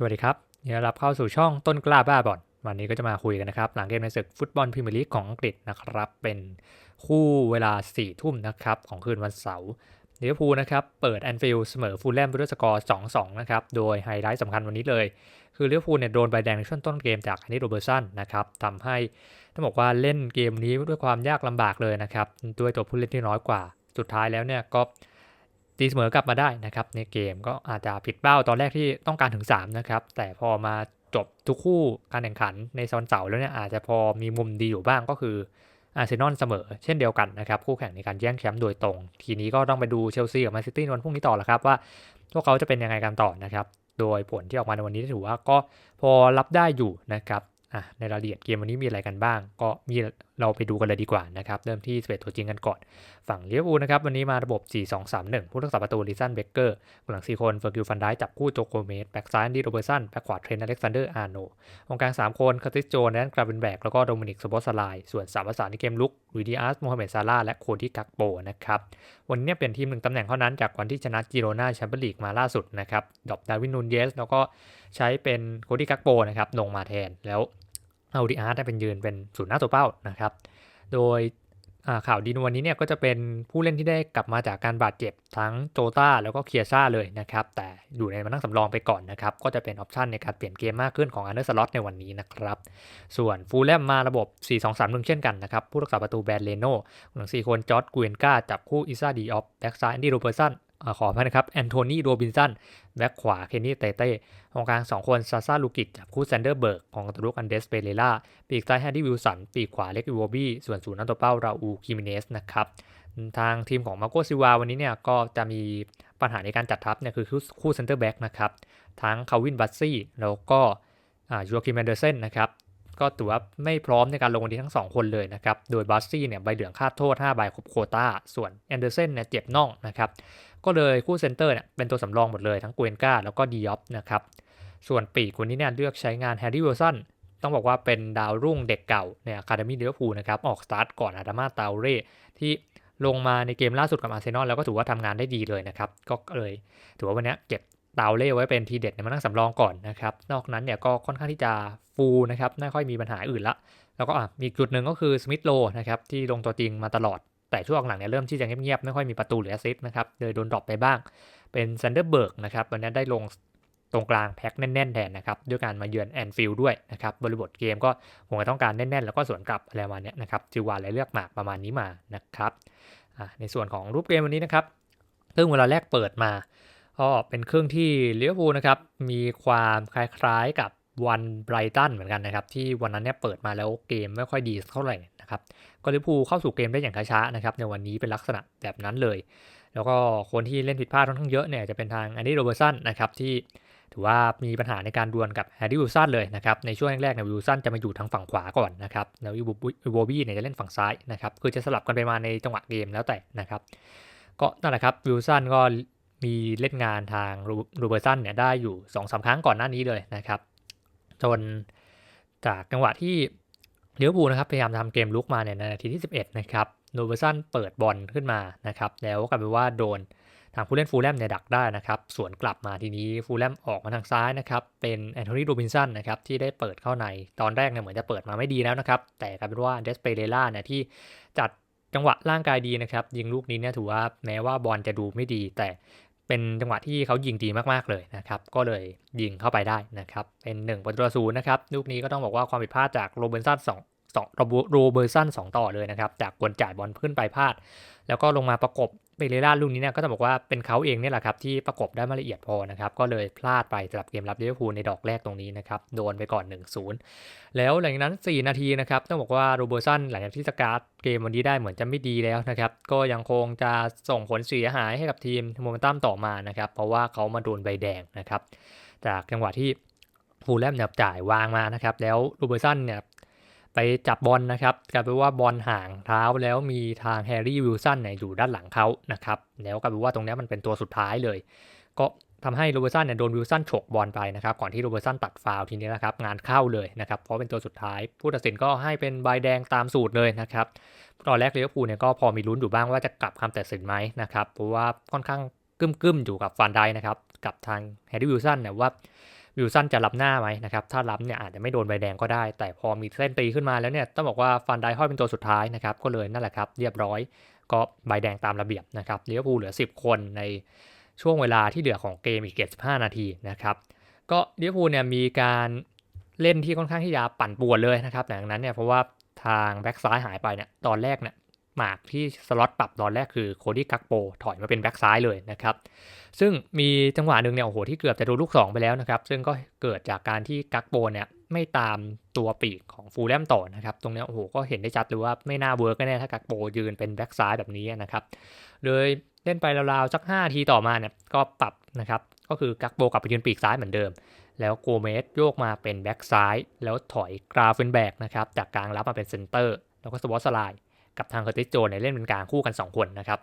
สวัสดีครับยินดีต้อนรับเข้าสู่ช่องต้นกล้าบ้าบอลวันนี้ก็จะมาคุยกันนะครับ หลังเกมในศึกฟุตบอลพรีเมียร์ลีกของอังกฤษนะครับ เป็นคู่เวลา4ี่ทุ่มนะครับ ของคืนวันเสาร์ลิเวอร์พูลนะครับ เปิดแอนฟิลด์เสมอฟูลแลมด้วยสกอร์ 2-2 นะครับ โดยไฮไลท์สำคัญวันนี้เลย คือลิเวอร์พูลเนี่ยโดนใบแดงในช่วงต้นเกมจากอันนี้โรเบอร์สันนะครับทำให้ต้องบอกว่าเล่นเกมนี้ด้วยความยากลำบากเลยนะครับด้วยตัวผู้เล่นที่น้อยกว่า สุดท้ายแล้วเนี่ยก็ ตีเสมอกลับมาได้นะครับ ในเกมก็อาจจะผิดเป้าตอนแรกที่ต้องการถึง 3 นะครับ แต่พอมาจบทุกคู่การแข่งขันในซอนเสาแล้วเนี่ยอาจจะพอมีมุมดีอยู่บ้างก็คืออาร์เซนอลเสมอเช่นเดียวกันนะครับ คู่แข่งในการแย่งแชมป์โดยตรง ทีนี้ก็ต้องไปดูเชลซีกับแมนซิตี้วันพรุ่งนี้ต่อละครับว่าพวกเขาจะเป็นยังไงกันต่อนะครับ โดยผลที่ออกมาในวันนี้ถือว่าก็พอรับได้อยู่นะครับอะในรายละเอียดเกมวันนี้มีอะไรกันบ้าง ก็มี เราไปดูกันเลยดีกว่านะครับเริ่มที่สเปซตัวจริงกันก่อน ฝั่งลิเวอูนะครับวันนี้มาระบบ 4-2-3-1 ผู้รักษาประตูลิซันเบเกอร์หลัง 4 คนเฟอร์กิลฟันได้จับคู่โจโกเมสแบ็กซ้ายดีโรเบอร์สันแบ็กขวาเทรนอเล็กซานเดอร์อาร์โนตรงกลาง 3 คนคาติสโจนแดนกราเบนแบกแล้วก็โดมินิกสปอสไลส่วนสามประสานในเกมลุกลุยดิอาสโมฮัมเหม็ดซาร่าและโคดี้กักโปนะครับวันนี้เปลี่ยนทีมหนึ่งตำแหน่งเท่านั้นจากวันที่ชนะจิโรนาแชมเปี้ยนลีกมาล่าสุดนะครับดรอบดาวินนูนเยสแล้วก็ใช้เป็นโคดี้กักโปนะครับลงมาแทนแล้ว เอาดิอาร์ตเป็นยืนเป็นศูนย์หน้าตัวเป้านะครับ โดยข่าวดีในวันนี้เนี่ยก็จะเป็นผู้เล่นที่ได้กลับมาจากการบาดเจ็บทั้งโจตาแล้วก็เคียซ่าเลยนะครับ แต่อยู่ในมานั่งสำรองไปก่อนนะครับ ก็จะเป็นออปชันในการเปลี่ยนเกมมากขึ้นของอันเดอร์สล็อตในวันนี้นะครับ ส่วนฟูลแลมมาระบบ 4-2-3-1 เช่นกันนะครับ ผู้รักษาประตูแบรนเลโน่หลัง4คนจอร์ดกูเอนกาจับคู่อิซาดีออฟแบ็กซ้ายแอนดี้โรเบอร์สัน ขออภัยนะครับแอนโทนีโรบินสันแบ็กขวาเคนนี่เตเต้ตรงกลาง 2 คนซาซาลูกิตจับคู่แซนเดอร์เบิร์กของตุรุกอันเดสเปเรล่าปีกซ้ายแฮนดี้วิลสัน ปีกขวาเล็กอีโวบี้ส่วนศูนย์นักตัวเป้า ราอูคิมิเนสนะครับทางทีมของมาโกซิวาวันนี้เนี่ยก็จะมีปัญหาในการจัดทัพเนี่ยคือคู่เซนเตอร์แบ็กนะครับทั้งคาวินบัตซี่แล้วก็ยูโรคิมแอนเดอร์เซนนะครับก็ถือว่าไม่พร้อมในการลงวันนี้ทั้ง 2 คนเลยนะครับ โดยบัสซี่เนี่ยใบเหลืองคาดโทษ 5 ใบครบโคตาส่วนแอนเดอร์เซนเนี่ยเจ็บน่องนะครับ ก็เลยคู่เซนเตอร์เนี่ยเป็นตัวสำรองหมดเลยทั้งกวนกาแล้วก็ดีออฟนะครับ ส่วนปีกคนนี้เนี่ยเลือกใช้งานแฮร์รี่วิลสันต้องบอกว่าเป็นดาวรุ่งเด็กเก่าในอะคาเดมี่เดอร์พูลนะครับออกสตาร์ทก่อนอาดามาตาเร่ที่ลงมาในเกมล่าสุดกับอาร์เซนอลแล้วก็ถือว่าทำงานได้ดีเลยนะครับ ก็เลยถือว่าวันนี้เก็บตาวเล่ไว้เป็นทีเด็ดในมานั่งสำรองก่อนนะครับ นอกนั้นเนี่ยก็ค่อนข้างที่จะฟูลนะครับไม่ค่อยมีปัญหาอื่นละ แล้วก็มีจุดหนึ่งก็คือสมิธโลนะครับที่ลงตัวจริงมาตลอด แต่ช่วงหลังเนี่ยเริ่มที่จะเงียบๆ ไม่ค่อยมีประตูหรือแอซิสต์นะครับเลยโดนดรอปไปบ้าง เป็นซันเดอร์เบิร์กนะครับวันนี้ได้ลงตรงกลางแพ็คแน่น ๆ แทนนะครับ ด้วยการมาเยือนแอนฟิลด์ด้วยนะครับ บริบทเกมก็คงจะต้องการแน่น ๆ แล้วก็สวนกลับอะไรมาเนี้ยนะครับจิวาเลยเลือกหมากประมาณนี้มานะครับในส่วนของรูปเกมวันนี้นะครับซึ่งเวลาแรกเปิดมาก็เป็นเครื่องที่ลิเวฟูลนะครับมีความคล้ายๆกับ วันไบรตันเหมือนกันนะครับ ที่วันนั้นเนี่ยเปิดมาแล้วเกมไม่ค่อยดีเท่าไหร่นะครับก็ลิเวอร์พูลเข้าสู่เกมได้อย่างช้าๆนะครับในวันนี้เป็นลักษณะแบบนั้นเลย แล้วก็คนที่เล่นผิดพลาดค่อนข้างเยอะเนี่ยจะเป็นทางแอนดี้โรเบอร์สันนะครับที่ถือว่ามีปัญหาในการดวลกับแฮร์รี่วิลสันเลยนะครับในช่วงแรกๆเนี่ยวิลสันจะมาอยู่ทางฝั่งขวาก่อนนะครับแล้วอีโวบี้เนี่ยจะเล่นฝั่งซ้ายนะครับคือจะสลับกันไปมาในจังหวะเกมแล้วแต่นะครับก็นั่นแหละครับวิลสันก็มีเล่นงานทางรูเบอร์สันเนี่ยได้อยู่2อสาครั้งก่อนหน้านี้เลยนะครับ จนจากจังหวะที่เลี้ยวบูนะครับพยายามทำเกมลุกมาเนี่ยในนาทีที่ 11 นะครับรูเบอร์สันเปิดบอลขึ้นมานะครับแล้วกลายเป็นว่าโดนทางผู้เล่นฟูลแลมเนี่ยดักได้นะครับสวนกลับมาทีนี้ฟูลแลมออกมาทางซ้ายนะครับเป็นแอนโทนีโรบินสันนะครับที่ได้เปิดเข้าในตอนแรกเนี่ยเหมือนจะเปิดมาไม่ดีแล้วนะครับแต่กลายเป็นว่าเดสเปเรล่าเนี่ยที่จัดจังหวะร่างกายดีนะครับยิงลูกนี้เนี่ยถือว่าแม้ว่าบอลจะดูไม่ดี แต่ เป็นจังหวะที่เขายิงดีมากๆเลยนะครับ ก็เลยยิงเข้าไปได้นะครับ เป็น1ประตูศูนย์นะครับ ลูกนี้ก็ต้องบอกว่าความผิดพลาดจากโรเบิร์สันสองสองโรเบอร์สันสองต่อเลยนะครับ จากกวนจ่ายบอลขึ้นไปพลาด แล้วก็ลงมาประกบ เปเรล่าลูกนี้เนี่ยก็จะบอกว่าเป็นเขาเองเนี่ยแหละครับที่ประกบได้ไม่ละเอียดพอนะครับก็เลยพลาดไปสำหรับเกมรับลิเวอร์พูลในดอกแรกตรงนี้นะครับโดนไปก่อน 1-0 แล้วหลังจากนั้น 4 นาทีนะครับต้องบอกว่าโรเบอร์สันหลังจากที่สการ์ดเกมวันนี้ได้เหมือนจะไม่ดีแล้วนะครับก็ยังคงจะส่งผลเสียหายให้กับทีมโมเมนตัมต่อมานะครับเพราะว่าเขามาโดนใบแดงนะครับจากจังหวะที่ฟูลแลมเนี่ยจ่ายวางมานะครับแล้วโรเบอร์สันเนี่ย ไปจับบอลนะครับกลายเป็นว่าบอลห่างเท้าแล้วมีทางแฮร์รี่วิลสันเนี่ยอยู่ด้านหลังเขานะครับแล้วกลายเป็นว่าตรงนี้มันเป็นตัวสุดท้ายเลย ก็ทำให้โรเบอร์สันเนี่ยโดนวิลสันฉกบอลไปนะครับก่อนที่โรเบอร์สันตัดฟาวทีนี้นะครับงานเข้าเลยนะครับเพราะเป็นตัวสุดท้าย ผู้ตัดสินก็ให้เป็นใบแดงตามสูตรเลยนะครับตอนแรกเลเวอร์พูลเนี่ยก็พอมีลุ้นอยู่บ้างว่าจะกลับคำตัดสินไหมนะครับเพราะว่าค่อนข้างกึ้มๆอยู่กับฟานไดนะครับกับทางแฮร์รี่วิลสันเนี่ยว่า วิลสันจะรับหน้าไหมนะครับ ถ้ารับเนี่ยอาจจะไม่โดนใบแดงก็ได้ แต่พอมีเส้นตีขึ้นมาแล้วเนี่ยต้องบอกว่าฟันไดห้อยเป็นตัวสุดท้ายนะครับ ก็เลยนั่นแหละครับ เรียบร้อย ก็ใบแดงตามระเบียบนะครับลิเวอร์พูลเหลือ 10 คนในช่วงเวลาที่เหลือของเกมอีก 75 นาทีนะครับ ก็ลิเวอร์พูลเนี่ยมีการเล่นที่ค่อนข้างที่จะปั่นป่วนเลยนะครับหลังนั้นเนี่ยเพราะว่าทางแบ็กซ้ายหายไปเนี่ยตอนแรกเนี่ย หมากที่สล็อตปรับตอนแรกคือโคดี้กักโปถอยมาเป็นแบ็กซ้ายเลยนะครับ ซึ่งมีจังหวะหนึ่งเนี่ยโอ้โหที่เกือบจะโดนลูก 2 ไปแล้วนะครับ ซึ่งก็เกิดจากการที่กักโปเนี่ยไม่ตามตัวปีกของฟูลแลมต่อนะครับ ตรงเนี้ยโอ้โหก็เห็นได้ชัดเลยว่าไม่น่าเวิร์กแน่ถ้ากักโปยืนเป็นแบ็กซ้ายแบบนี้นะครับเลยเล่นไปราวๆสัก5ทีต่อมาเนี่ยก็ปรับนะครับก็คือกักโปกลับไปยืนปีกซ้ายเหมือนเดิม แล้วโกเมสโยกมาเป็นแบ็กซ้าย แล้วถอยกราฟเฟนแบกนะครับจากกลางรับมาเป็นเซนเตอร์ แล้วก็สวอตสไลด์ กับทางเคอร์ติสโจนเนี่ยเล่นเป็นกลางคู่กัน 2 คนนะครับ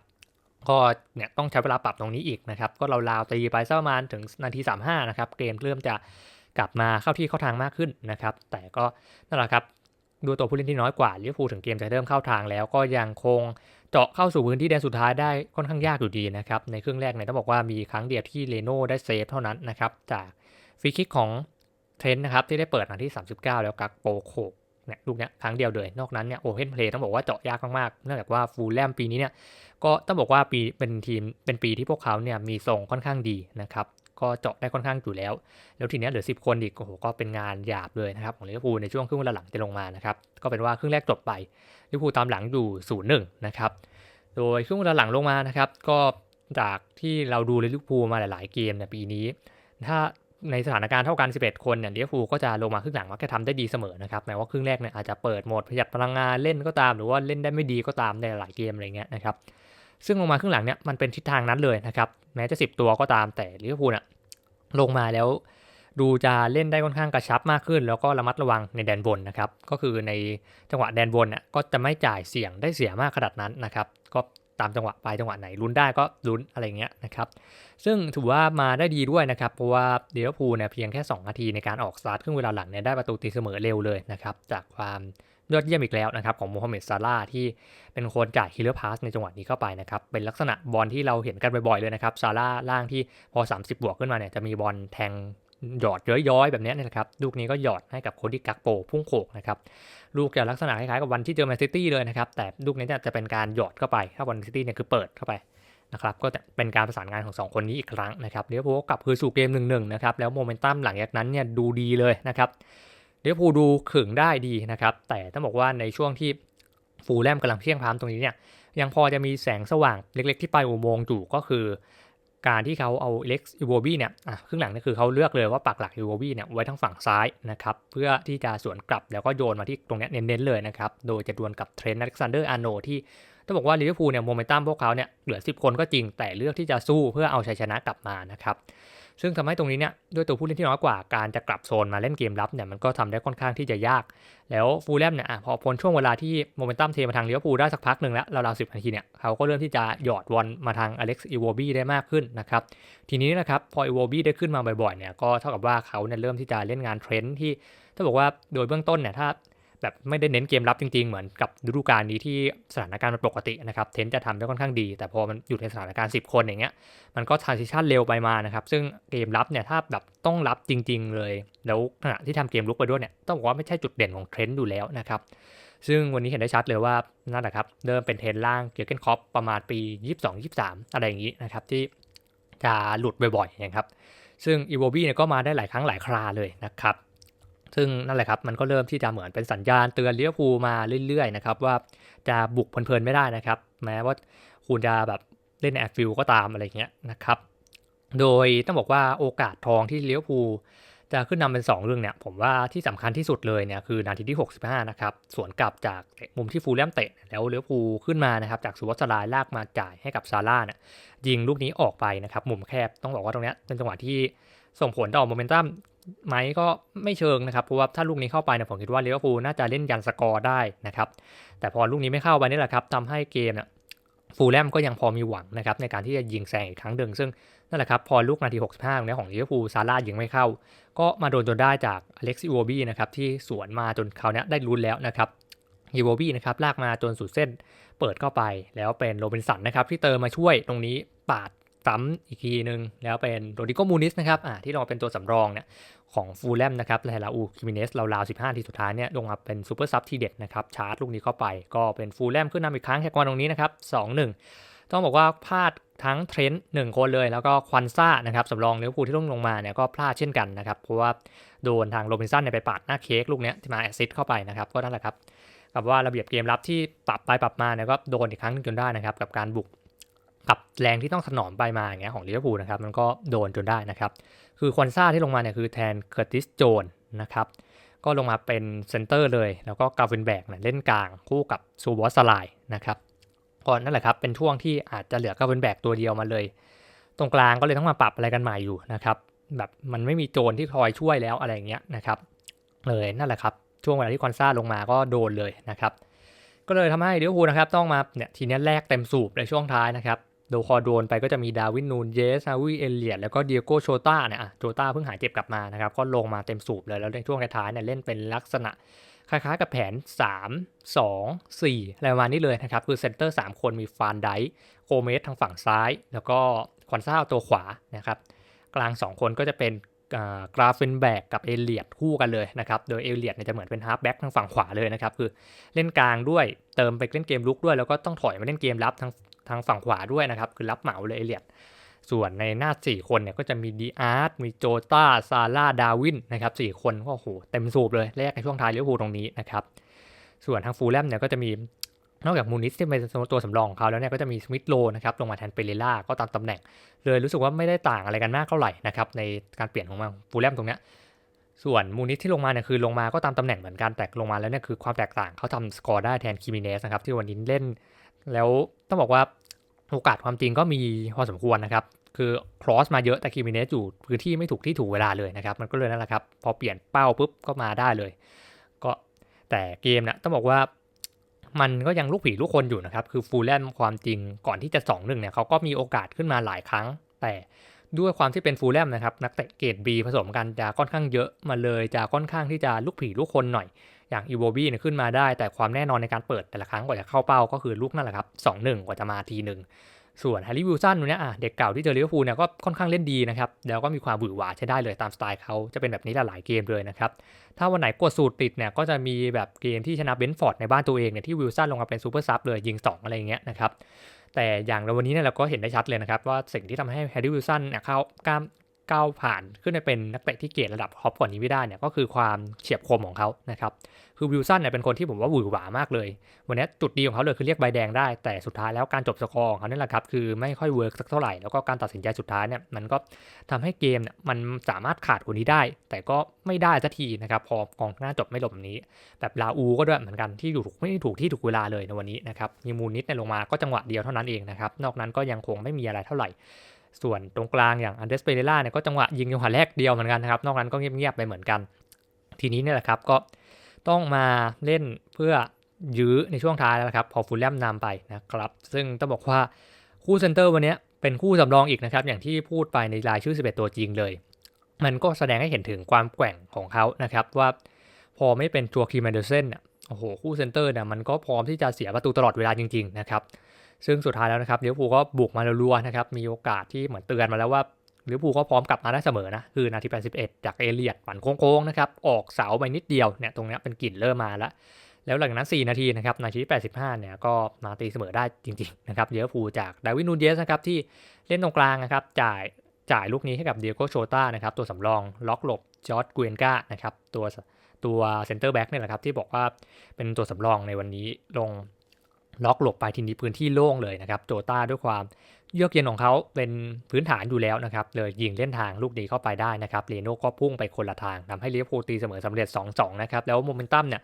ก็เนี่ยต้องใช้เวลาปรับตรงนี้อีกนะครับ ก็เราลาวตีไปสักประมาณถึงนาที 35 นะครับ เกมเริ่มจะกลับมาเข้าที่เข้าทางมากขึ้นนะครับ แต่ก็นั่นแหละครับดูตัวผู้เล่นที่น้อยกว่าลิเวอร์พูลถึงเกมจะเริ่มเข้าทางแล้วก็ยังคงเจาะเข้าสู่พื้นที่แดนสุดท้ายได้ค่อนข้างยากอยู่ดีนะครับ ในครึ่งแรกเนี่ยต้องบอกว่ามีครั้งเดียวที่เลโน่ได้เซฟเท่านั้นนะครับจากฟรีคิกของเทรนนะครับที่ได้เปิดนาที 39 แล้วกักโปโคก เนี่ยลูกเนี้ยครั้งเดียวเลยนอกนั้นเนี่ยโอเพนเพลย์ต้องบอกว่าเจาะยากมากๆเนื่องจากว่าฟูลแลมปีนี้เนี่ยก็ต้องบอกว่าปีเป็นทีมเป็นปีที่พวกเขาเนี่ยมีทรงค่อนข้างดีนะครับก็เจาะได้ค่อนข้างอยู่แล้ว แล้วทีเนี้ยเหลือ 10 คนอีกโอ้โหก็เป็นงานหยาบเลยนะครับของลิเวอร์พูลในช่วงครึ่งเวลาหลังจะลงมานะครับก็เป็นว่าครึ่งแรกจบไปลิเวอร์พูลตามหลังอยู่0ูนย์หนะครับโดยครึ่งเวลาหลังลงมานะครับก็จากที่เราดูลิเวอร์พูลมาหลาย ๆ เกมเนี่ยปีนี้ ถ้า ในสถานการณ์เท่ากัน 11 คนเนี่ยลิเวอร์พูลก็จะลงมาครึ่งหลังมักจะทำได้ดีเสมอนะครับแม้ว่าครึ่งแรกเนี่ยอาจจะเปิดโหมดประหยัดพลังงานเล่นก็ตาม หรือว่าเล่นได้ไม่ดีก็ตามในหลายเกมอะไรเงี้ยนะครับซึ่งลงมาครึ่งหลังเนี่ยมันเป็นทิศทางนั้นเลยนะครับแม้จะ 10 ตัวก็ตามแต่ลิเวอร์พูลเนี่ยลงมาแล้วดูจะเล่นได้ค่อนข้างกระชับมากขึ้น แล้วก็ระมัดระวังในแดนบนนะครับก็คือในจังหวะแดนบนเนี่ยก็จะไม่จ่ายเสี่ยงได้เสียมากขนาดนั้นนะครับก็ ตามจังหวะไปจังหวะไหนลุ้นได้ก็ลุ้นอะไรเงี้ยนะครับซึ่งถือว่ามาได้ดีด้วยนะครับ เพราะว่าเดลพูเนี่ยเพียงแค่ 2 นาทีในการออกสตาร์ทครึ่งเวลาหลังเนี่ยได้ประตูตีเสมอเร็วเลยนะครับจากความยอดเยี่ยมอีกแล้วนะครับของโมฮัมเหม็ดซาร่าที่เป็นคนจ่ายคิลเลอร์พาสในจังหวะนี้เข้าไปนะครับเป็นลักษณะบอลที่เราเห็นกันบ่อยๆเลยนะครับซาร่าล่างที่พอ 30 บวกขึ้นมาเนี่ยจะมีบอลแทงหยอดย้อยๆ แบบนี้นะครับลูกนี้ก็หยอดให้กับโคดี้กักโปพุ่งโขกนะครับ ลูกจะลักษณะคล้ายๆกับวันที่เจอแมนซิตี้เลยนะครับ แต่ลูกนี้จะเป็นการหยอดเข้าไป ถ้าวันซิตี้เนี่ยคือเปิดเข้าไปนะครับก็จะเป็นการประสานงานของ 2 คนนี้อีกครั้งนะครับเดี๋ยวพูกลับคือสู่เกมหนึ่งๆนะครับแล้วโมเมนตัมหลังจากนั้นเนี่ยดูดีเลยนะครับเดี๋ยวพูดูขึงได้ดีนะครับ แต่ต้องบอกว่าในช่วงที่ฟูแลมกำลังเพียงพร้มตรงนี้เนี่ยยังพอจะมีแสงสว่างเล็กๆที่ปลายอุโมงค์อยู่ก็คือ การที่เขาเอาเล็กซ์อีโวบีเนี่ยอะครึ่งหลังนี่คือเขาเลือกเลยว่าปักหลักอีโวบีเนี่ยไว้ทั้งฝั่งซ้ายนะครับเพื่อที่จะสวนกลับแล้วก็โยนมาที่ตรงนี้เน้นๆเลยนะครับโดยจะดวลกับเทรนต์อเล็กซานเดอร์อาร์โนที่ต้องบอกว่าลิเวอร์พูลเนี่ยโมเมนตัมพวกเขาเนี่ยเหลือ 10 คนก็จริงแต่เลือกที่จะสู้เพื่อเอาชัยชนะกลับมานะครับ ซึ่งทำให้ตรงนี้เนี่ยด้วยตัวผู้เล่นที่น้อยกว่าการจะกลับโซนมาเล่นเกมรับเนี่ยมันก็ทำได้ค่อนข้างที่จะยาก แล้วฟูลแลมเนี่ยพอพ้นช่วงเวลาที่โมเมนตัมเทมาทางเลิเวอร์พูได้สักพักหนึ่งแล้วราวๆสิบนาทีเนี่ยเขาก็เริ่มที่จะหยอดบอลมาทางอเล็กซ์อีโวบีได้มากขึ้นนะครับทีนี้นะครับพออีโวบีได้ขึ้นมาบ่อยๆเนี่ยก็เท่ากับว่าเขาเนี่ยเริ่มที่จะเล่นงานเทรนด์ที่ถ้าบอกว่าโดยเบื้องต้นเนี่ยถ้า แบบไม่ได้เน้นเกมรับจริงๆ เหมือนกับฤดูกาลนี้ที่สถานการณ์มันปกตินะครับเทนจะทำได้ค่อนข้างดี แต่พอมันอยู่ในสถานการณ์ 10 คนอย่างเงี้ยมันก็ทรานซิชันเร็วไปมานะครับซึ่งเกมรับเนี่ยถ้าแบบต้องรับจริง ๆ เลย แล้วขณะที่ทำเกมลุกไปด้วยเนี่ยต้องบอกว่าไม่ใช่จุดเด่นของเทรนด์อยู่แล้วนะครับซึ่งวันนี้เห็นได้ชัดเลยว่านั่นแหละครับเริ่มเป็นเทรนล่างเกียร์เกนคอปประมาณปี 22-23 อะไรอย่างนี้นะครับที่จะหลุดบ่อยๆนะครับซึ่งอีโวบี้เนี่ยก็มาได้หลายครั้งหลายคราเลยนะครับ ซึ่งนั่นแหละครับมันก็เริ่มที่จะเหมือนเป็นสัญญาณเตือนเลิเวอร์พูมาเรื่อยๆนะครับว่าจะบุกเพลินๆไม่ได้นะครับ แม้ว่าคุณจะแบบเล่นแอฟฟิลก็ตามอะไรเงี้ยนะครับ โดยต้องบอกว่าโอกาสทองที่เลิเวอร์พูจะขึ้นนำเป็น 2 เรื่องเนี่ยผมว่าที่สำคัญที่สุดเลยเนี่ยคือนาทีที่ 65 นะครับสวนกลับจากมุมที่ฟูลแลมเตะแล้วเลิเวอร์พูขึ้นมานะครับจากสุวัสลายลากมาจ่ายให้กับซาร่าเนี่ยยิงลูกนี้ออกไปนะครับมุมแคบต้องบอกว่าตรงเนี้ยเป็นจังหวะที่ส่งผลต่อโมเมนตัม ไหมก็ไม่เชิงนะครับ เพราะว่าถ้าลูกนี้เข้าไปเนี่ยผมคิดว่าลิเวอร์พูลน่าจะเล่นยันสกอร์ได้นะครับ แต่พอลูกนี้ไม่เข้าไปนี่แหละครับทำให้เกมเนี่ยฟูลแลมก็ยังพอมีหวังนะครับในการที่จะยิงแซงอีกครั้งหนึ่งซึ่งนั่นแหละครับพอลูกนาที 65ตรงนี้ของลิเวอร์พูลซาร่ายิงไม่เข้า ก็มาโดนจนได้จากอเล็กซิโอบีนะครับที่สวนมาจนเขาเนี้ยได้ลุ้นแล้วนะครับอีโวบี้นะครับลากมาจนสุดเส้นเปิดเข้าไป แล้วเป็นโรบินสันนะครับที่เติมมาช่วยตรงนี้ปาด ซ้ำอีกทีหนึ่งแล้วเป็นโรดิโกมูนิสนะครับอ่าที่ลงมาเป็นตัวสำรองเนี่ยของฟูลแลมนะครับและลาอูคิมิเนสราวๆ15 ทีสุดท้ายเนี่ยลงมาเป็นซูเปอร์ซับทีเด็ดนะครับชาร์จลูกนี้เข้าไปก็เป็นฟูลแลมขึ้นนำอีกครั้งแค่กวนตรงนี้นะครับ2-1 ต้องบอกว่าพลาดทั้งเทรนต์หนึ่งคนเลยแล้วก็ควันซ่านะครับสำรองเลี้ยวภูที่ลงลงมาเนี่ยก็พลาดเช่นกันนะครับเพราะว่าโดนทางโรบินสันเนี่ยไปปาดหน้าเค้กลูกเนี้ยที่มาแอสซิสเข้าไปนะครับก็นั่นแหละครับกับว่าระเบียบเกมรับที่ปรับไปปรับมาเนี่ยก็โดนอีกครั้งนึงจนได้นะครับกับการบุก กับแรงที่ต้องถนอมไปมาอย่างเงี้ยของลิเวอร์พูลนะครับมันก็โดนจนได้นะครับ คือควันซ่าที่ลงมาเนี่ยคือแทนเคอร์ติสโจนนะครับก็ลงมาเป็นเซนเตอร์เลย แล้วก็กาวินแบกเนี่ยเล่นกลางคู่กับซูบอสไลนะครับก็นั่นแหละครับเป็นช่วงที่อาจจะเหลือกาวินแบกตัวเดียวมาเลย ตรงกลางก็เลยต้องมาปรับอะไรกันใหม่อยู่นะครับแบบมันไม่มีโจนที่คอยช่วยแล้วอะไรอย่างเงี้ยนะครับเลยนั่นแหละครับช่วงเวลาที่คอนซ่าลงมาก็โดนเลยนะครับก็เลยทำให้ลิเวอร์พูลนะครับต้องมาเนี่ยทีนี้แรกเต็มสูบในช่วงท้ายนะครับ โดคอโดนไปก็จะมีดาวินนูนเยสฮาวิเอเลียแล้วก็เดียโกโชตาเนี่ยโชตาเพิ่งหายเจ็บกลับมานะครับ ก็ลงมาเต็มสูบเลย แล้วในช่วงท้ายเนี่ยเล่นเป็นลักษณะคล้ายๆกับแผน 3 2 4 อะไรประมาณนี้เลยนะครับ คือเซนเตอร์ 3 คนมีฟานไดโกเมสทางฝั่งซ้าย แล้วก็คอนซ่าตัวขวานะครับ กลาง 2 คนก็จะเป็นกราฟเฟนแบกกับเอเลียดคู่กันเลยนะครับ โดยเอเลียดเนี่ยจะเหมือนเป็นฮาร์ฟแบ็กทางฝั่งขวาเลยนะครับ คือเล่นกลางด้วยเติมไปเล่นเกมลุกด้วย แล้วก็ต้องถอยมาเล่นเกมรับทาง ทางฝั่งขวาด้วยนะครับ คือรับเหมาเลยเอเลียดส่วนในหน้า 4 คนเนี่ยก็จะมีดีอาร์ตมีโจตาซาร่าดาวินนะครับสคนก็โหเต็มสูบเลยแรกในช่วงท้ายลิเวอร์พูลตรงนี้นะครับส่วนทางฟูลแลมเนี่ยก็จะมีนอกจากมูนิสที่เป็นตัวสำรองของเขาแล้วเนี่ยก็จะมีสมิธโลนะครับลงมาแทนเปเรล่าก็ตามตำแหน่ง เลยรู้สึกว่าไม่ได้ต่างอะไรกันมากเท่าไหร่นะครับในการเปลี่ยนของมาฟูลแลมตรงเนี้ยส่วนมูนิสที่ลงมาเนี่ยคือลงมาก็ตามตำแหน่งเหมือนกันแต่ลงมาแล้วเนี่ยคือความแตกต่างเขาทำสกอร์ได้แทนคิมิเนสนะครับที่วันนี้เล่น แล้วต้องบอกว่าโอกาสความจริงก็มีพอสมควรนะครับ คือครอสมาเยอะแต่คิมิเนสอยู่พื้นที่ไม่ถูกที่ถูกเวลาเลยนะครับ มันก็เลยนั่นแหละครับ พอเปลี่ยนเป้าปุ๊บก็มาได้เลย ก็แต่เกมนะต้องบอกว่ามันก็ยังลูกผีลูกคนอยู่นะครับ คือฟูลแลมความจริงก่อนที่จะ2งเนี่ยเขาก็มีโอกาสขึ้นมาหลายครั้ง แต่ด้วยความที่เป็นฟูลแลมนะครับ นักเตะเกรด B ผสมกันจะค่อนข้างเยอะมาเลยจะค่อนข้างที่จะลูกผีลูกคนหน่อย อย่างอีโวบี้เนี่ยขึ้นมาได้ แต่ความแน่นอนในการเปิดแต่ละครั้งกว่าจะเข้าเป้าก็คือลูกนั่นแหละครับสองหนึ่งกว่าจะมาทีหนึ่งส่วนแฮร์รี่วิลสันเนี่ยเด็กเก่าที่เจอลิเวอร์พูลเนี่ยก็ค่อนข้างเล่นดีนะครับ แล้วก็มีความหวือหวาใช้ได้เลยตามสไตล์เขาจะเป็นแบบนี้หลายเกมเลยนะครับ ถ้าวันไหนกดสูตรติดเนี่ยก็จะมีแบบเกมที่ชนะเบนฟอร์ดในบ้านตัวเองเนี่ยที่วิลสันลงมาเป็นซูเปอร์ซับเลยยิง 2 อะไรเงี้ยนะครับแต่อย่างเราวันนี้เนี่ยเราก็เห็นได้ชัดเลยนะครับว่าสิ่งที่ทำให้แฮร์รี่วิลสันเนี่ยเข้ากล้าม ก้าวผ่านขึ้นไปเป็นนักเตะที่เกรดระดับท็อปกว่านี้ไม่ได้เนี่ยก็คือความเฉียบคมของเขานะครับคือวิลสันเนี่ยเป็นคนที่ผมว่าหวือหวามากเลย วันนี้จุดดีของเขาเลยคือเรียกใบแดงได้แต่สุดท้ายแล้วการจบสกอร์ของเขาเนี่ยแหละครับคือไม่ค่อยเวิร์กสักเท่าไหร่แล้วก็การตัดสินใจสุดท้ายเนี่ยมันก็ทำให้เกมเนี่ยมันสามารถขาดคนนี้ได้ แต่ก็ไม่ได้สักทีนะครับพอกองหน้าจบไม่ลงแบบนี้ แบบลาอูก็ด้วยเหมือนกันที่อยู่ไม่ถูกที่ถูกเวลาเลยในวันนี้นะครับมีมูนิดในลงมาก็จังหวะเดียวเท่านั้นเองนะครับนอกนั้นก็ยังคงไม่มีอะไรเท่าไหร่ ส่วนตรงกลางอย่างอันเดสเปเรล่าเนี่ยก็จังหวะยิงจังหวะแรกเดียวเหมือนกันนะครับ นอกนั้นก็เงียบๆไปเหมือนกัน ทีนี้เนี่ยแหละครับก็ต้องมาเล่นเพื่อยื้อในช่วงท้ายแล้วครับ พอฟูลแลมนำไปนะครับ ซึ่งต้องบอกว่าคู่เซนเตอร์วันนี้เป็นคู่สำรองอีกนะครับ อย่างที่พูดไปในรายชื่อ 11 ตัวจริงเลย มันก็แสดงให้เห็นถึงความแกว่งของเขานะครับว่าพอไม่เป็นตัวคีแมนเดอร์เซนโอ้โหคู่เซนเตอร์เนี่ยมันก็พร้อมที่จะเสียประตูตลอดเวลาจริง ๆ นะครับ ซึ่งสุดท้ายแล้วนะครับลิเวอร์พูลก็บุกมารัวๆนะครับมีโอกาสที่เหมือนเตือนมาแล้วว่าลิเวอร์พูลก็พร้อมกลับมาได้เสมอนะคือนาที 81 จากเอเลียดปั่นโค้งๆนะครับออกเสาไปนิดเดียวเนี่ยตรงนี้เป็นกลิ่นเริ่มมาแล้วแล้วหลังจากนั้น 4 นาทีนะครับนาที85 เนี่ยก็มาตีเสมอได้จริงๆนะครับลิเวอร์พูลจากดาวินูนเยสนะครับที่เล่นตรงกลางนะครับจ่ายจ่ายลูกนี้ให้กับเดียโกโชต้านะครับตัวสำรองล็อกหลบจอร์ดเกวนกานะครับตัวตัวเซนเตอร์แบ็กเนี่ยแหละครับที่บอกว่าเป็นตัวสำรองในวันนี้ลง ล็อกหลบไปทีนี้พื้นที่โล่งเลยนะครับโจต้าด้วยความเยือกเย็นของเขาเป็นพื้นฐานอยู่แล้วนะครับเลยยิงเล่นทางลูกดีเข้าไปได้นะครับเรโน่ก็พุ่งไปคนละทางทำให้ลิเวอร์พูลตีเสมอสำเร็จ 2-2 นะครับแล้วโมเมนตัมเนี่ย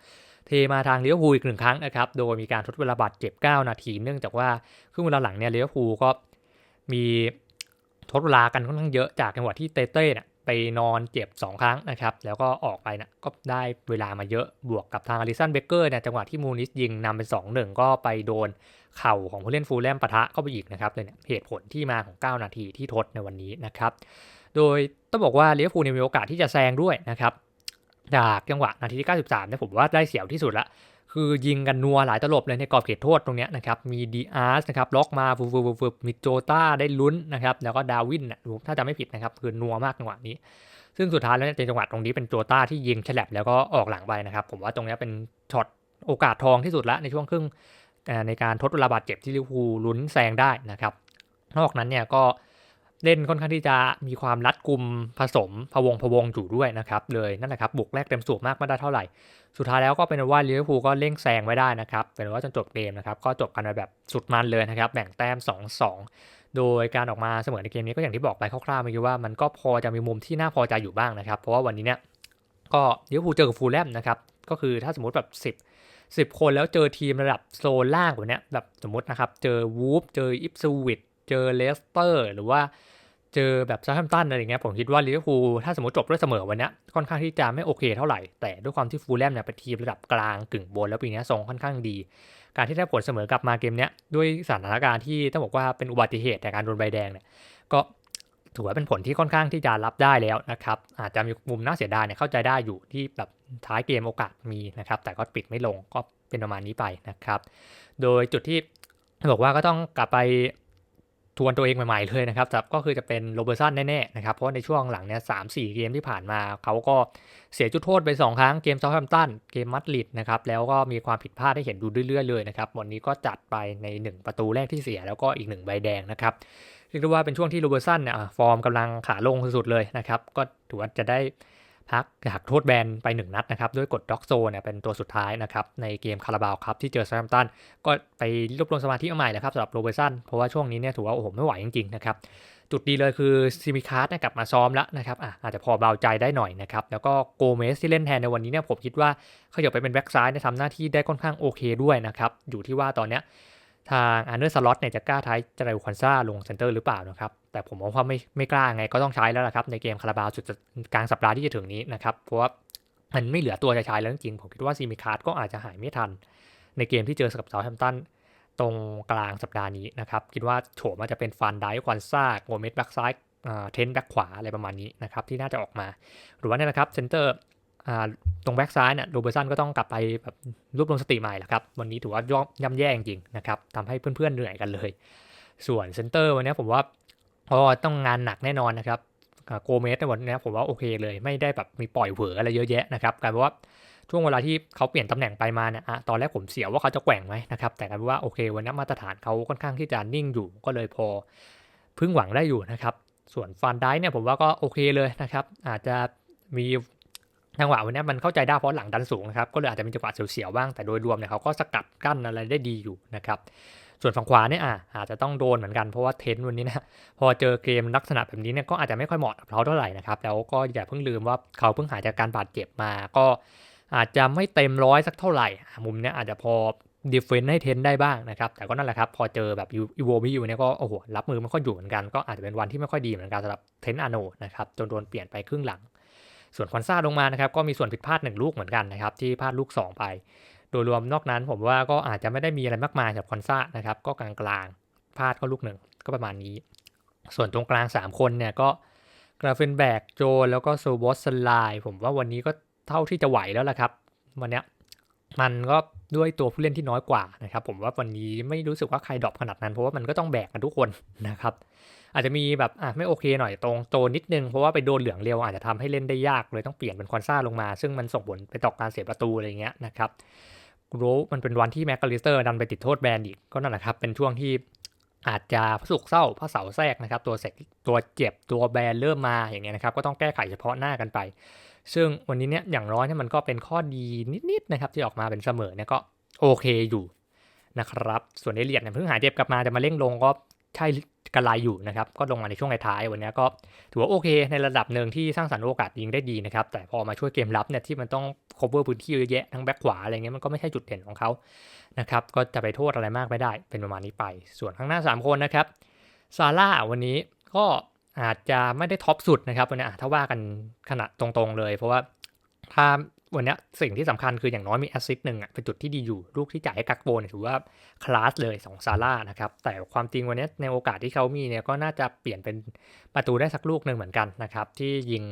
เทมาทางเลิเวพูอีกหนึ่งครั้งนะครับโดยมีการทดเวลาบาดเจ็บ 9 นาที เนื่องจากว่าครึ่งเวลาหลังเนี่ยเลิเวพูก็มีทดเวลากันค่อนข้างเยอะจากจังหวะที่เต้เต้เนี่ย ไปนอนเจ็บ 2 ครั้งนะครับ แล้วก็ออกไปนะก็ได้เวลามาเยอะบวกกับทางอลิสันเบเกอร์เนี่ยจังหวะที่มูนิสยิงนำเป็น 2-1 ก็ไปโดนเข่าของผู้เล่นฟูลแลมปะทะเข้าไปอีกนะครับเลยเนี่ยเหตุผลที่มาของ 9 นาทีที่ทดในวันนี้นะครับ โดยต้องบอกว่าเลี้ยวฟูลมีโอกาสที่จะแซงด้วยนะครับ จากจังหวะนาทีที่ 93เนี่ยผมว่าได้เสียวที่สุดละ คือยิงกันนัวหลายตลบเลยในกรอบเขตโทษตรงนี้นะครับ มีดีอาร์สนะครับล็อกมาฟูฟูฟูฟูมีโจต้าได้ลุ้นนะครับ แล้วก็ดาวินน่ะถ้าจะไม่ผิดนะครับ คือนัวมากจังหวะนี้ ซึ่งสุดท้ายแล้วเนี่ยในจังหวะตรงนี้เป็นโจต้าที่ยิงฉลับแล้วก็ออกหลังไปนะครับ ผมว่าตรงนี้เป็นช็อตโอกาสทองที่สุดละในช่วงครึ่งในการทดเวลาบาดเจ็บที่ลิเวอร์พูลลุ้นแซงได้นะครับ นอกนั้นเนี่ยก็ เล่นค่อนข้างที่จะมีความรัดกุมผสมพะวงพะวงอยู่ด้วยนะครับเลยนั่นแหละครับบุกแรกเต็มสูบมากไม่ได้เท่าไหร่ สุดท้ายแล้วก็เป็นว่าลิเวอร์พูลก็เร่งแซงไว้ได้นะครับเป็นว่าจนจบเกมนะครับก็จบกันไปแบบสุดมันเลยนะครับแบ่งแต้ม 2-2 โดยการออกมาเสมอในเกมนี้ก็อย่างที่บอกไปคร่าวๆเมื่อกี้ว่ามันก็พอจะมีมุมที่น่าพอใจอยู่บ้างนะครับเพราะว่าวันนี้เนี่ยก็ลิเวอร์พูลเจอกับฟูลแลมนะครับก็คือถ้าสมมติแบบ 10 10คนแล้วเจอทีมระดับโซนล่างกว่านี้แบบสมมตินะครับ เจอวูฟเจออิปสวิต เจอเลสเตอร์ หรือว่าเจอแบบซาแฮมตันอะไรอย่างเงี้ยผมคิดว่าลิเวอร์พูลถ้าสมมติจบด้วยเสมอวันนี้ค่อนข้างที่จะไม่โอเคเท่าไหร่ แต่ด้วยความที่ฟูลแลมเนี่ยเป็นทีมระดับกลางกึ่งบนแล้วปีนี้ทรงค่อนข้างดี การที่ได้ผลเสมอกลับมาเกมเนี้ยด้วยสถานการณ์ที่ต้องบอกว่าเป็นอุบัติเหตุแต่การโดนใบแดงเนี่ยก็ถือว่าเป็นผลที่ค่อนข้างที่จะรับได้แล้วนะครับ อาจจะมีมุมน่าเสียดายเนี่ยเข้าใจได้อยู่ที่แบบท้ายเกมโอกาสมีนะครับ แต่ก็ปิดไม่ลงก็เป็นประมาณนี้ไปนะครับ โดยจุดที่บอกว่าก็ต้องกลับไป ทวนตัวเองใหม่ๆเลยนะครับก็คือจะเป็นโรเบอร์สันแน่ๆนะครับ เพราะในช่วงหลังเนี้ยสามสี่เกมที่ผ่านมา เขาก็เสียจุดโทษไป 2 ครั้งเกมเซาท์แฮมป์ตันเกมมัดริดนะครับ แล้วก็มีความผิดพลาดให้เห็นดูเรื่อยๆเลยนะครับ วันนี้ก็จัดไปใน 1 ประตูแรกที่เสียแล้วก็อีก 1 ใบแดงนะครับเรียกได้ว่าเป็นช่วงที่โรเบอร์สันเนี่ยฟอร์มกำลังขาลงสุดๆเลยนะครับ ก็ถือว่าจะได้ พักหักโทษแบนไป 1 นัดนะครับ ด้วยกดด็อกโซเนี่ยเป็นตัวสุดท้ายนะครับ ในเกมคาราบาวครับ ที่เจอซาร์มตัน ก็ไปรวบรวมสมาธิมาใหม่แล้วครับสำหรับโรเบอร์สันเพราะว่าช่วงนี้เนี่ยถือว่า โอ้โห ไม่ไหวจริง ๆ นะครับ จุดดีเลยคือซิมิคาร์ดกลับมาซ้อมแล้วนะครับออาจจะพอเบาใจได้หน่อยนะครับ แล้วก็โกเมสที่เล่นแทนในวันนี้เนี่ยผมคิดว่าเขาอยากไปเป็นแบ็กซ้ายเนี่ยทำหน้าที่ได้ค่อนข้างโอเคด้วยนะครับอยู่ที่ว่าตอนเนี้ย ทางอันเดอร์สล็อตเนี่ยจะกล้าท้ายเจเรลคอนซ่าลงเซนเตอร์หรือเปล่านะครับ แต่ผมมองว่าไม่ไม่กล้าไงก็ต้องใช้แล้วละครับ ในเกมคาราบาวสุดกลางสัปดาห์ที่จะถึงนี้นะครับ เพราะว่ามันไม่เหลือตัวจะใช้แล้วจริงผมคิดว่าซีมิคาร์ดก็อาจจะหายไม่ทัน ในเกมที่เจอกับเซาท์แฮมตันตรงกลางสัปดาห์นี้นะครับ คิดว่าโฉมอาจจะเป็นฟันไดควอนซ่าโกเมสแบ็กซ้ายเทนแบ็กขวาอะไรประมาณนี้นะครับที่น่าจะออกมา หรือว่านี่นะครับเซนเตอร์ ตรงแบ็กซ้ายเนี่ยโรเบอร์สันก็ต้องกลับไปแบบรวบรวมสติใหม่แหละครับ วันนี้ถือว่าย่ำแย่จริงๆนะครับทำให้เพื่อนๆเหนื่อยกันเลย ส่วนเซนเตอร์วันนี้ผมว่าก็ต้องงานหนักแน่นอนนะครับโกเมสในวันนี้ผมว่าโอเคเลย ไม่ได้แบบมีปล่อยเผลออะไรเยอะแยะนะครับกลายเป็นว่าช่วงเวลาที่เขาเปลี่ยนตำแหน่งไปมาเนี่ยตอนแรกผมเสียว่าเขาจะแกว่งไหมนะครับแต่กลายเป็นว่าโอเควันนี้มาตรฐานเขาค่อนข้างที่จะนิ่งอยู่ก็เลยพอพึ่งหวังได้อยู่นะครับส่วนฟันได้เนี่ยผมว่าก็โอเคเลยนะครับอาจจะมี จังหวะวันนี้มันเข้าใจได้เพราะหลังดันสูงนะครับก็เลยอาจจะมีจังหวะเสียวๆบ้างแต่โดยรวมเนี่ยเขาก็สกัดกั้นอะไรได้ดีอยู่นะครับส่วนฝั่งขวาเนี่ยอาจจะต้องโดนเหมือนกันเพราะว่าเทนวันนี้นะพอเจอเกมลักษณะแบบนี้เนี่ยก็อาจจะไม่ค่อยเหมาะกับเขาเท่าไหร่นะครับแล้วก็อย่าเพิ่งลืมว่าเขาเพิ่งหายจากการบาดเจ็บมาก็อาจจะไม่เต็มร้อยสักเท่าไหร่ มุมเนี้ยอาจจะพอดีเฟนต์ให้เทนได้บ้างนะครับ แต่ก็นั่นแหละครับ พอเจอแบบอีโวมิอยู่เนี่ยก็โอ้โหรับมือไม่ค่อยอยู่เหมือนกัน ก็อาจจะเป็นวันที่ไม่ค่อยดีเหมือนกันสำหรับเทนอาโนนะครับจนโดนเปลี่ยนไปครึ่งหลัง ส่วนคอนซ่าลงมานะครับก็มีส่วนผิดพลาดหนึ่งลูกเหมือนกันนะครับที่พลาดลูก 2 ไป โดยรวมนอกนั้นผมว่าก็อาจจะไม่ได้มีอะไรมากมายกับคอนซ่านะครับก็กลางๆพลาดก็ลูกหนึ่งก็ประมาณนี้ ส่วนตรงกลาง 3 คนเนี่ยก็กราเฟนแบกโจแล้วก็โซบอสสไลผมว่าวันนี้ก็เท่าที่จะไหวแล้วละครับ วันเนี้ยมันก็ ด้วยตัวผู้เล่นที่น้อยกว่านะครับผมว่าวันนี้ไม่รู้สึกว่าใครดรอปขนาดนั้น เพราะว่ามันก็ต้องแบกกันทุกคนนะครับอาจจะมีแบบอะไม่โอเคหน่อยตรงโจนิดนึงเพราะว่าไปโดนเหลืองเร็วอาจจะทำให้เล่นได้ยากเลยต้องเปลี่ยนเป็นคอนซ่าลงมา ซึ่งมันส่งผลไปต่อการเสียประตูอะไรเงี้ยนะครับรู้มันเป็นวันที่แม็กกาลิสเตอร์ดันไปติดโทษแบนอีกก็นั่นแหละครับเป็นช่วงที่อาจจะพระสุกเศร้าพระเสาแทรกนะครับ ตัวเสกตัวเจ็บตัวแบนเริ่มมาอย่างเงี้ยนะครับ ก็ต้องแก้ไขเฉพาะหน้ากันไป ซึ่งวันนี้เนี่ยอย่างน้อยเนี่ยมันก็เป็นข้อดีนิดๆนะครับที่ออกมาเป็นเสมอเนี่ยก็โอเคอยู่นะครับส่วนเอเลียดเนี่ยเพิ่งหายเจ็บกลับมาจะมาเร่งลงก็ใช่กันลายอยู่นะครับก็ลงมาในช่วงท้ายวันนี้ก็ถือว่าโอเค ในระดับหนึ่งที่สร้างสรรค์โอกาสยิงได้ดีนะครับแต่พอมาช่วยเกมรับเนี่ยที่มันต้อง cover พื้นที่เยอะแยะทั้งแบ็คขวาอะไรเงี้ยมันก็ไม่ใช่จุดเด่นของเขานะครับก็จะไปโทษอะไรมากไม่ได้เป็นประมาณนี้ไป ส่วนข้างหน้า 3 คนนะครับซาร่าวันนี้ก็ อาจจะไม่ได้ท็อปสุดนะครับวันนี้ถ้าว่ากันขนาดตรงๆเลย เพราะว่าถ้าวันนี้สิ่งที่สำคัญคืออย่างน้อยมีแอสซิสต์หนึ่งเป็นจุดที่ดีอยู่ ลูกที่จ่ายให้กักโบนถือว่าคลาสเลยของซาร่านะครับ แต่ความจริงวันนี้ในโอกาสที่เขามีเนี่ยก็น่าจะเปลี่ยนเป็นประตูได้สักลูกหนึ่งเหมือนกันนะครับ ที่ยิง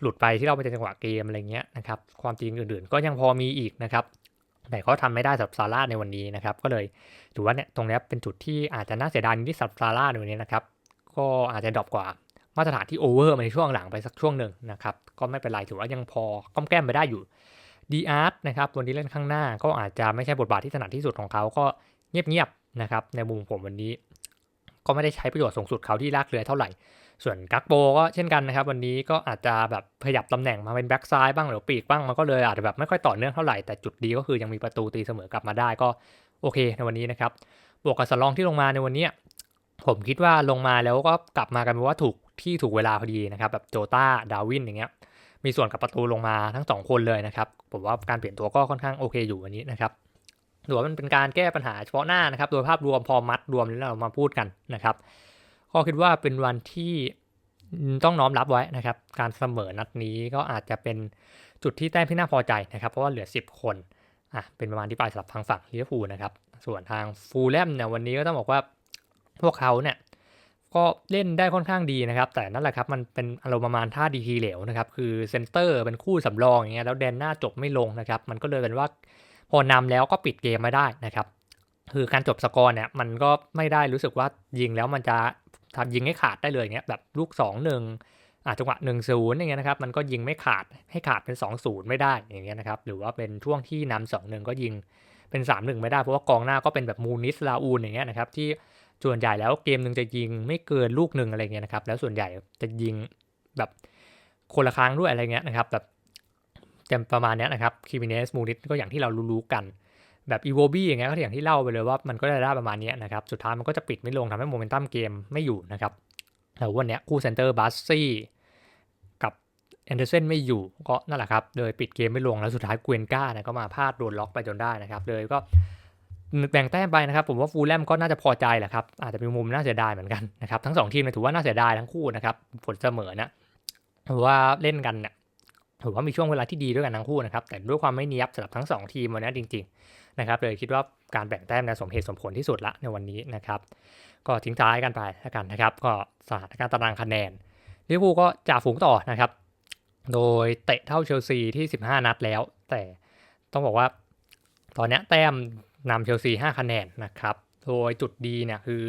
หลุดไปที่เราไปจังหวะเกมอะไรเงี้ยนะครับความจริงอื่นๆ ก็ยังพอมีอีกนะครับแต่ก็ทำไม่ได้สำหรับซาร่าในวันนี้นะครับ ก็เลยถือว่าเนี่ยตรงนี้เป็นจุดที่อาจจะน่าเสียดายนิดๆสำหรับซาร่าในวันนี้นะครับ ก็อาจจะดรอปกว่ามาตรฐานที่โอเวอร์มาในช่วงหลังไปสักช่วงหนึ่งนะครับ ก็ไม่เป็นไรถือว่ายังพอก้มแก้มไปได้อยู่ดีอาร์ตนะครับตัวนี้เล่นข้างหน้าก็อาจจะไม่ใช่บทบาทที่ถนัดที่สุดของเขาก็เงียบๆนะครับในมุมผมวันนี้ ก็ไม่ได้ใช้ประโยชน์สูงสุดเขาที่ลากเรือเท่าไหร่ ส่วนกักโบก็เช่นกันนะครับ วันนี้ก็อาจจะแบบขยับตำแหน่งมาเป็นแบ็กซ้ายบ้างหรือปีกบ้างมันก็เลยอาจจะแบบไม่ค่อยต่อเนื่องเท่าไหร่แต่จุดดีก็คือยังมีประตูตีเสมอกลับมาได้ก็โอเคในวันนี้นะครับบวกกับสลองที่ลงมาในวันนี้ ผมคิดว่าลงมาแล้วก็กลับมากันว่าถูกที่ถูกเวลาพอดีนะครับ แบบโจตาดาวินอย่างเงี้ย มีส่วนกับประตูลงมาทั้งสองคนเลยนะครับ ผมว่าการเปลี่ยนตัวก็ค่อนข้างโอเคอยู่วันนี้นะครับถือว่ามันเป็นการแก้ปัญหาเฉพาะหน้านะครับ โดยภาพรวมพอมัดรวมแล้วเรามาพูดกันนะครับก็คิดว่าเป็นวันที่ต้องน้อมรับไว้นะครับ การเสมอนัดนี้ก็อาจจะเป็นจุดที่แต้มที่น่าพอใจนะครับ เพราะว่าเหลือ 10 คนอะเป็นประมาณที่ปลายสำหรับทางฝั่งลิเวอร์พูลนะครับ ส่วนทางฟูลแลมเนี่ยวันนี้ก็ต้องบอกว่า พวกเขาเนี่ยก็เล่นได้ค่อนข้างดีนะครับ แต่นั่นแหละครับมันเป็นอารมณ์ประมาณท่าดีทีเหลวนะครับ คือเซนเตอร์เป็นคู่สำรองอย่างเงี้ยแล้วแดนหน้าจบไม่ลงนะครับ มันก็เลยเป็นว่าพอนำแล้วก็ปิดเกมไม่ได้นะครับ คือการจบสกอร์เนี่ยมันก็ไม่ได้รู้สึกว่ายิงแล้วมันจะทำยิงให้ขาดได้เลยเงี้ยแบบลูก2 1อาจังหวะ1 0อย่างเงี้ยนะครับมันก็ยิงไม่ขาดให้ขาดเป็น 2 0 ไม่ได้อย่างเงี้ยนะครับหรือว่าเป็นช่วงที่นำ2 1 ก็ยิงเป็น 3 1 ไม่ได้เพราะว่ากองหน้าก็เป็นแบบมูนิสลาอูนอย่างเงี้ยนะครับที่ ส่วนใหญ่แล้วเกมหนึ่งจะยิงไม่เกินลูกหนึ่งอะไรเงี้ยนะครับ แล้วส่วนใหญ่จะยิงแบบคนละครั้งด้วยอะไรเงี้ยนะครับแบบจะประมาณเนี้ยนะครับคิมิเนสมูนิสก็อย่างที่เรารู้ๆกัน แบบอีโวบี้อย่างเงี้ยก็อย่างที่เล่าไปเลยว่ามันก็ได้ได้ประมาณนี้นะครับ สุดท้ายมันก็จะปิดไม่ลงทำให้โมเมนตัมเกมไม่อยู่นะครับแต่วันนี้คู่เซนเตอร์บัสซี่กับแอนเดอร์เซนไม่อยู่ก็นั่นแหละครับเลยปิดเกมไม่ลงแล้วสุดท้ายเกวนก้าเนี่ยก็มาพลาดโดนล็อกไปจนได้นะครับเลยก็ แบ่งแต้มไปนะครับผมว่าฟูลแลมก็น่าจะพอใจแหละครับอาจจะมีมุมน่าเสียดายเหมือนกันนะครับทั้งสองทีมเนี่ยถือว่าน่าเสียดายทั้งคู่นะครับผลเสมอนะถือว่าเล่นกันเนี่ยถือว่ามีช่วงเวลาที่ดีด้วยกันทั้งคู่นะครับแต่ด้วยความไม่เนียบสำหรับทั้งสองทีมวันนี้จริงๆนะครับเลยคิดว่าการแบ่งแต้มนะสมเหตุสมผลที่สุดละในวันนี้นะครับก็ทิ้งท้ายกันไปแล้วกันนะครับก็สถานการณ์ตารางคะแนนลิเวอร์พูลก็จ่าฝูงต่อนะครับโดยเตะเท่าเชลซีที่ 15 นัดแล้ว แต่ต้องบอกว่าตอนนี้แต้ม นำเชลซี5คะแนนนะครับ โดยจุดดีเนี่ยคือ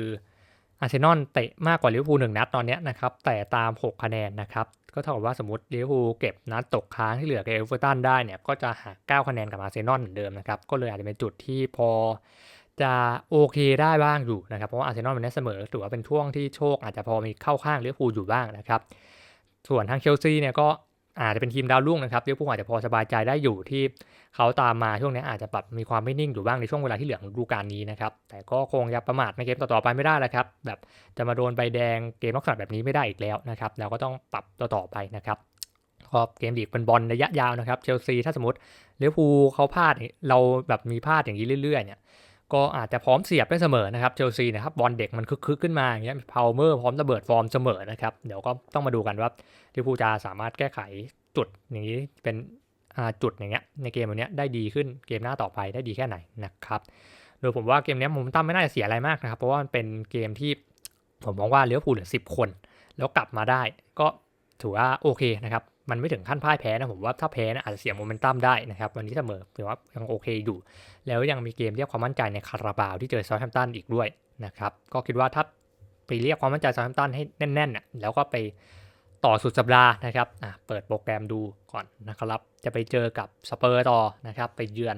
อาร์เซนอลเตะมากกว่าลิเวอร์พูลหนึ่งนัดตอนนี้นะครับ แต่ตาม 6 คะแนนนะครับ ก็เท่ากับว่าสมมติลิเวอร์พูลเก็บนัดตกค้างที่เหลือกับเอเวอร์ตันได้เนี่ย ก็จะหัก9คะแนนกับอาร์เซนอลเหมือนเดิมนะครับ ก็เลยอาจจะเป็นจุดที่พอจะโอเคได้บ้างอยู่นะครับ เพราะว่าอาร์เซนอลมันได้เสมอถือว่าเป็นช่วงที่โชคอาจจะพอมีเข้าข้างลิเวอร์พูลอยู่บ้างนะครับ ส่วนทางเชลซีเนี่ยก็ อาจจะเป็นทีมดาวรุ่งนะครับลิเวอร์พูลอาจจะพอสบายใจได้อยู่ที่เขาตามมาช่วงนี้อาจจะแบบมีความไม่นิ่งอยู่บ้างในช่วงเวลาที่เหลือของฤดูกาลนี้นะครับ แต่ก็คงจะประมาทในเกมต่อๆไปไม่ได้แล้วครับ แบบจะมาโดนใบแดงเกมลักษณะแบบนี้ไม่ได้อีกแล้วนะครับเราก็ต้องปรับต่อๆไปนะครับก็เกมลีกเป็นบอลระยะยาวนะครับเชลซีถ้าสมมติลิเวอร์พูลเขาพลาดเราแบบมีพลาดอย่างนี้เรื่อยๆเนี่ย ก็อาจจะพร้อมเสียบได้เสมอนะครับเชลซีนะครับบอลเด็กมันคึกๆขึ้นมาอย่างเงี้ยพาวเมอร์พร้อมระเบิดฟอร์มเสมอนะครับเดี๋ยวก็ต้องมาดูกันว่าลิเวอร์พูลจะสามารถแก้ไขจุดอย่างนี้เป็นจุดอย่างเงี้ยในเกมวันนี้ได้ดีขึ้นเกมหน้าต่อไปได้ดีแค่ไหนนะครับโดยผมว่าเกมนี้มุมตั้มไม่น่าจะเสียอะไรมากนะครับ เพราะว่ามันเป็นเกมที่ผมมองว่าเลิเวอร์พูลเหลือสิบคน แล้วกลับมาได้ก็ถือว่าโอเคนะครับ มันไม่ถึงขั้นพ่ายแพ้นะผมว่าถ้าแพ้นะอาจจะเสียโมเมนตัมได้นะครับ วันนี้เสมอถือว่ายังโอเคอยู่ แล้วยังมีเกมเรียกความมั่นใจในคาราบาวที่เจอซาแฮมตันอีกด้วยนะครับก็คิดว่าถ้าไปเรียกความมั่นใจซาแฮมตันให้แน่นๆแล้วก็ไปต่อสุดสัปดาห์นะครับเปิดโปรแกรมดูก่อนนะครับ จะไปเจอกับสเปอร์ต่อนะครับไปเยือน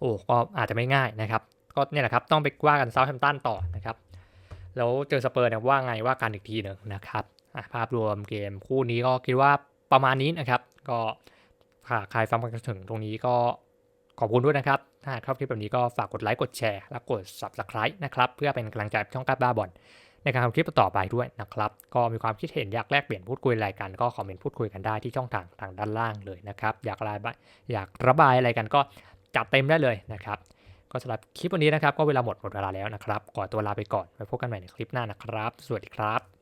โอ้ก็อาจจะไม่ง่ายนะครับก็เนี่ยแหละครับต้องไปว่ากันเซาท์แฮมป์ตันต่อนะครับแล้วเจอสเปอร์เนี่ยว่าไงว่ากันอีกทีหนึ่งนะครับภาพรวมเกมคู่นี้ก็คิดว่า ประมาณนี้นะครับ ก็หากใครฟังมาถึงตรงนี้ก็ขอบคุณด้วยนะครับ ถ้าชอบคลิปแบบนี้ก็ฝากกดไลค์กดแชร์และกด subscribe นะครับ เพื่อเป็นกำลังใจช่องกัดบ้าบอลในการทำคลิปต่อไปด้วยนะครับ ก็มีความคิดเห็นอยากแลกเปลี่ยนพูดคุยอะไรกัน ก็คอมเมนต์พูดคุยกันได้ที่ช่องทางทางด้านล่างเลยนะครับ อยากระบายอยากระบายอะไรกันก็จัดเต็มได้เลยนะครับ ก็สำหรับคลิปวันนี้นะครับ ก็เวลาหมดหมดเวลาแล้วนะครับขอตัวลาไปก่อนไว้พบกันใหม่ในคลิปหน้านะครับ สวัสดีครับ